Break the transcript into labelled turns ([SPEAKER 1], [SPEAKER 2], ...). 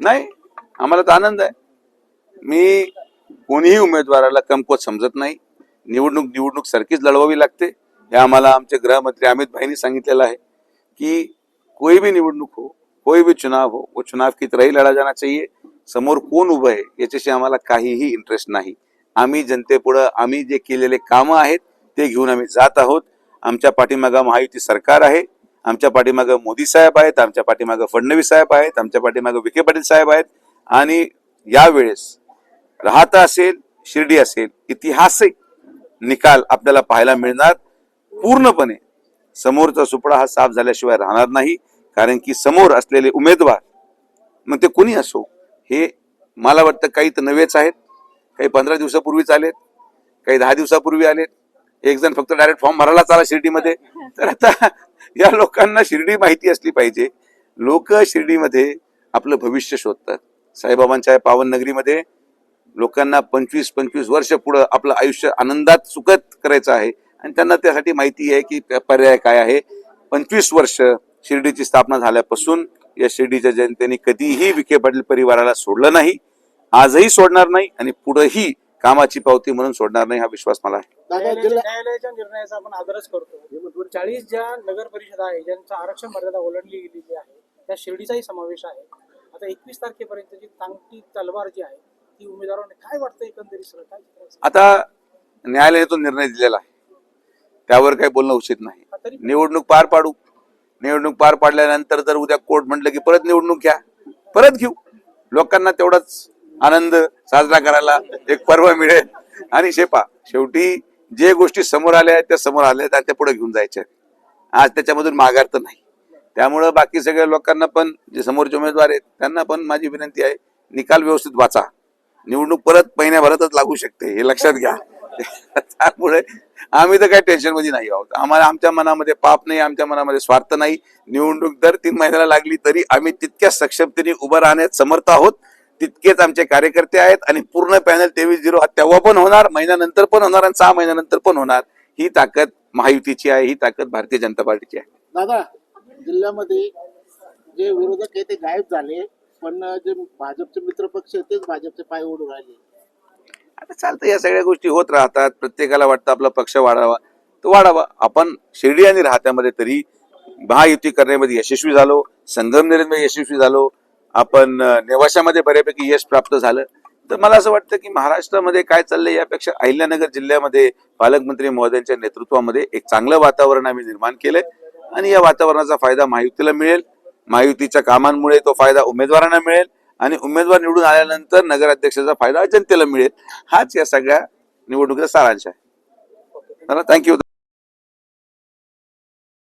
[SPEAKER 1] नाही आम्हाला तर आनंद आहे. मी कोणीही उमेदवाराला कमकुवत समजत नाही. निवडणूक निवडणूक सारखीच लढवावी लागते. हे आम्हाला आमचे गृहमंत्री अमित भाईंनी सांगितलेलं आहे कि कोई भी निवडणूक हो कोई भी चुनाव हो वो चुनाव की तरह ही लढा जाना चाहिए. समोर कोण उभं आहे याच्याशी आम्हाला काहीही इंटरेस्ट नाही. आम्ही जनतेपुढं आम्ही जे केलेले कामं आहेत ते घेऊन आम्ही जात आहोत. आमच्या पाठीमागा महायुती सरकार आहे. आमच्या पाठीमागं मोदी साहेब आहेत आमच्या पाठीमागं फडणवीस साहेब आहेत आमच्या पाठीमागं विखे पाटील साहेब आहेत. आणि यावेळेस राहता असेल शिर्डी असेल इतिहासिक निकाल आपल्याला पाहायला मिळणार. पूर्णपणे समोरचा सुपडा हा साफ झाल्याशिवाय राहणार नाही कारण की समोर असलेले उमेदवार मग ते कोणी असो हे मला वाटतं काही तर नवेच आहेत. काही पंधरा दिवसापूर्वीच आलेत काही दहा दिवसापूर्वी आलेत. एक जण फक्त डायरेक्ट फॉर्म भरायला चाला शिर्डीमध्ये. तर आता या लोकांना शिर्डी माहिती असली पाहिजे. लोक शिर्डीमध्ये आपलं भविष्य शोधतात. साईबाबांच्या पावन नगरीमध्ये लोकांना पंचवीस पंचवीस वर्ष पुढं आपलं आयुष्य आनंदात सुखद करायचं आहे. आणि त्यांना त्यासाठी माहिती आहे की पर्याय काय आहे. पंचवीस वर्ष शिर्डीची स्थापना झाल्यापासून या शिर्डीच्या जनतेने कधीही विखे पाटील परिवाराला सोडलं नाही. आजही सोडणार नाही आणि पुढेही कामाची पावती म्हणून सोडणार नाही हा विश्वास मला आहे.
[SPEAKER 2] न्यायालयाच्या निर्णयाचा आपण आदरच करतो. चाळीस ज्या नगर परिषद आहे ज्यांचा आरक्षण मर्यादा ओलांडली गेलेली आहे त्या शिर्डीचाही समावेश आहे. आता एकवीस तारखेपर्यंत जी तांगटी तलवार जी आहे ती उमेदवारांना काय वाटतं एकंदरीत?
[SPEAKER 1] आता न्यायालयाने तो निर्णय दिलेला आहे. त्यावर काही बोलणं उचित नाही.
[SPEAKER 2] तरी
[SPEAKER 1] निवडणूक पार पाडू. निवडणूक पार पाडल्यानंतर जर उद्या कोर्ट म्हटलं की परत निवडणूक घ्या परत घेऊ. लोकांना तेवढाच आनंद साजरा करायला एक पर्व मिळेल. आणि शेपा शेवटी जे गोष्टी समोर आल्या आहेत त्या समोर आल्या आहेत त्या पुढे घेऊन जायच्या आज त्याच्यामधून माघार तर नाही. त्यामुळं बाकी सगळ्या लोकांना पण जे समोरचे उमेदवार आहेत त्यांना पण माझी विनंती आहे निकाल व्यवस्थित वाचा. निवडणूक परत महिन्याभरातच लागू शकते हे लक्षात घ्या. त्यामुळे आम्ही तर काही टेन्शनमध्ये नाही आहोत. आम्हाला आमच्या मनामध्ये पाप नाही आमच्या मनामध्ये स्वार्थ नाही. निवडणूक दर तीन महिन्याला लागली तरी आम्ही तितक्या सक्षमतेने उभं राहण्यात समर्थ आहोत. तितकेच आमचे कार्यकर्ते आहेत आणि पूर्ण पॅनल तेवीस झिरो तेव्हा पण होणार महिन्यानंतर पण होणार आणि सहा महिन्यानंतर पण होणार. ही ताकद महायुतीची आहे ही ताकद भारतीय जनता पार्टीची आहे.
[SPEAKER 3] दादा जिल्ह्यामध्ये जे विरोधक आहे ते गायब झाले पण जे भाजपचे मित्र पक्ष तेच भाजपचे पाय ओढून राहिले.
[SPEAKER 1] आता चालतं या सगळ्या गोष्टी होत राहतात. प्रत्येकाला वाटतं आपला पक्ष वाढावा तो वाढावा. आपण शिर्डी आणि राहत्यामध्ये तरी महायुती करण्यामध्ये यशस्वी झालो संगमनेरमध्ये यशस्वी झालो आपण नेवाशामध्ये बऱ्यापैकी यश प्राप्त झालं. तर मला असं वाटतं की महाराष्ट्रामध्ये काय चाललंय यापेक्षा अहिल्यानगर जिल्ह्यामध्ये पालकमंत्री महोदयांच्या नेतृत्वामध्ये एक चांगलं वातावरण आम्ही निर्माण केलंय आणि या वातावरणाचा फायदा महायुतीला मिळेल. महायुतीच्या कामांमुळे तो फायदा उमेदवारांना मिळेल आणि उमेदवार निवडून आल्यानंतर नगराध्यक्षाचा फायदा जनतेला मिळेल. हाच या सगळ्या निवडणुकीचा सारांश आहे. थँक्यू